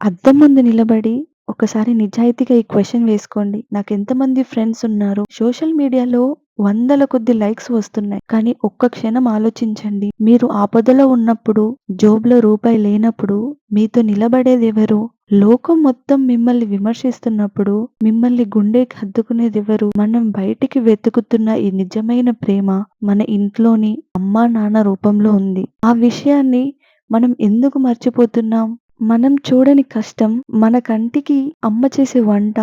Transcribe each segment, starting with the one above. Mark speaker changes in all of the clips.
Speaker 1: అద్దం ముందు నిలబడి ఒకసారి నిజాయితీగా ఈ క్వెషన్ వేసుకోండి. నాకెంతమంది ఫ్రెండ్స్ ఉన్నారు? సోషల్ మీడియాలో వందల కొద్ది లైక్స్ వస్తున్నాయి. కానీ ఒక్క క్షణం ఆలోచించండి. మీరు ఆపదలో ఉన్నప్పుడు, జోబులో రూపాయి లేనప్పుడు మీతో నిలబడేదెవరు? లోకం మొత్తం మిమ్మల్ని విమర్శిస్తున్నప్పుడు మిమ్మల్ని గుండెకి హత్తుకునేదెవరు? మనం బయటికి వెతుకుతున్న ఈ నిజమైన ప్రేమ మన ఇంట్లోని అమ్మా, నాన్న రూపంలో ఉంది. ఆ విషయాన్ని మనం ఎందుకు మర్చిపోతున్నాం? మనం చూడని కష్టం మన కంటికి అమ్మ చేసే వంట,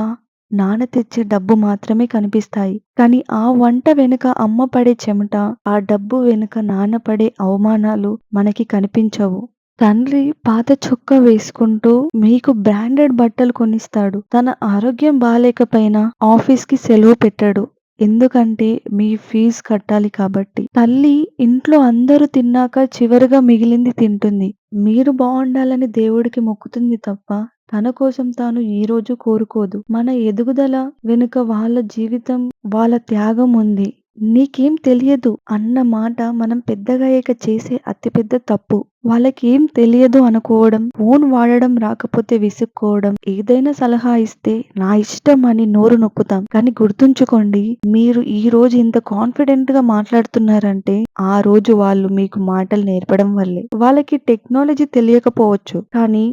Speaker 1: నాన్న తెచ్చే డబ్బు మాత్రమే కనిపిస్తాయి. కానీ ఆ వంట వెనుక అమ్మ పడే చెమట, ఆ డబ్బు వెనుక నాన్న పడే అవమానాలు మనకి కనిపించవు. తండ్రి పాత చొక్కా వేసుకుంటూ మీకు బ్రాండెడ్ బట్టలు కొనిస్తాడు. తన ఆరోగ్యం బాగాలేకపోయినా ఆఫీస్‌కి సెలవు పెట్టాడు ఎందుకంటే మీ ఫీజు కట్టాలి కాబట్టి. తల్లి ఇంట్లో అందరూ తిన్నాక చివరిగా మిగిలింది తింటుంది. మీరు బాగుండాలని దేవుడికి మొక్కుతుంది తప్ప తన కోసం తాను ఈ రోజు కోరుకోదు. మన ఎదుగుదల వెనుక వాళ్ళ జీవితం, వాళ్ళ త్యాగం ఉంది. నీకేం తెలియదు అన్న మాట మనం పెద్దగయ్యాక చేసే అతిపెద్ద తప్పు. వాళ్ళకేం తెలియదు అనుకోవడం, ఫోన్ వాడడం రాకపోతే విసుక్కోవడం, ఏదైనా సలహా ఇస్తే నా ఇష్టం అని నోరు నొక్కుతాం. కానీ గుర్తుంచుకోండి మీరు ఈ రోజు ఇంత కాన్ఫిడెంట్‌గా మాట్లాడుతున్నారంటే ఆ రోజు వాళ్ళు మీకు మాటలు నేర్పడం వల్లే. వాళ్ళకి టెక్నాలజీ తెలియకపోవచ్చు. కానీ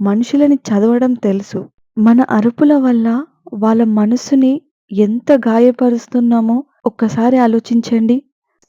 Speaker 1: మనుషులని చదవడం తెలుసు. మన అరుపుల వల్ల వాళ్ళ మనసుని ఎంత గాయపరుస్తున్నామో ఒక్కసారి ఆలోచించండి.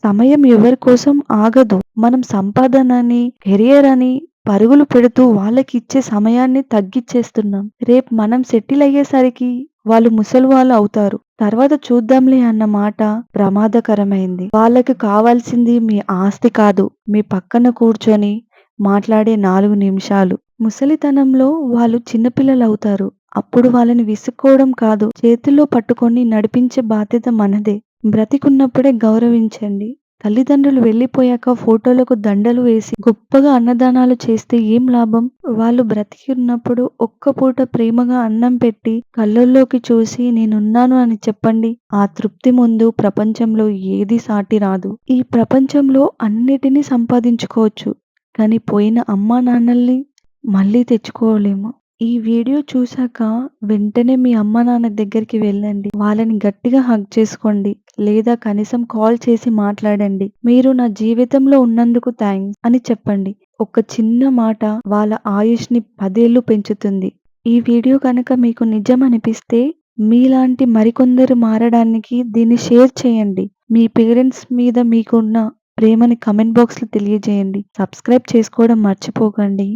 Speaker 1: సమయం ఎవరి కోసం ఆగదు. మనం సంపాదనని, కెరియర్ అని పరుగులు పెడుతూ వాళ్ళకి ఇచ్చే సమయాన్ని తగ్గిచ్చేస్తున్నాం. రేపు మనం సెటిల్ అయ్యేసరికి వాళ్ళు ముసలివాళ్ళు అవుతారు. తర్వాత చూద్దాంలే అన్న మాట ప్రమాదకరమైంది. వాళ్ళకి కావాల్సింది మీ ఆస్తి కాదు. మీ పక్కన కూర్చొని మాట్లాడే నాలుగు నిమిషాలు. ముసలితనంలో వాళ్ళు చిన్నపిల్లలు అవుతారు అప్పుడు వాళ్ళని విసుక్కోవడం కాదు చేతుల్లో పట్టుకొని నడిపించే బాధ్యత మనదే. బ్రతికున్నప్పుడే గౌరవించండి. తల్లిదండ్రులు వెళ్ళిపోయాక ఫోటోలకు దండలు వేసి గొప్పగా అన్నదానాలు చేస్తే ఏం లాభం? వాళ్ళు బ్రతికి ఉన్నప్పుడు ఒక్క పూట ప్రేమగా అన్నం పెట్టి కళ్ళల్లోకి చూసి నేనున్నాను అని చెప్పండి. ఆ తృప్తి ముందు ప్రపంచంలో ఏది సాటి రాదు. ఈ ప్రపంచంలో అన్నిటినీ సంపాదించుకోవచ్చు. కానీ పోయిన అమ్మా నాన్నల్ని మళ్ళీ తెచ్చుకోలేము. ఈ వీడియో చూశాక వెంటనే మీ అమ్మానాన్న దగ్గరికి వెళ్ళండి. వాళ్ళని గట్టిగా హగ్ చేసుకోండి. లేదా కనీసం కాల్ చేసి మాట్లాడండి. మీరు నా జీవితంలో ఉన్నందుకు థ్యాంక్స్ అని చెప్పండి. ఒక చిన్న మాట వాళ్ళ ఆయుష్‌ని పదేళ్ళు పెంచుతుంది. ఈ వీడియో కనుక మీకు నిజం అనిపిస్తే మీలాంటి మరికొందరు మారడానికి దీన్ని షేర్ చేయండి. మీ పేరెంట్స్ మీద మీకున్న ప్రేమని కమెంట్ బాక్స్‌లో తెలియజేయండి. సబ్స్క్రైబ్ చేసుకోవడం మర్చిపోకండి.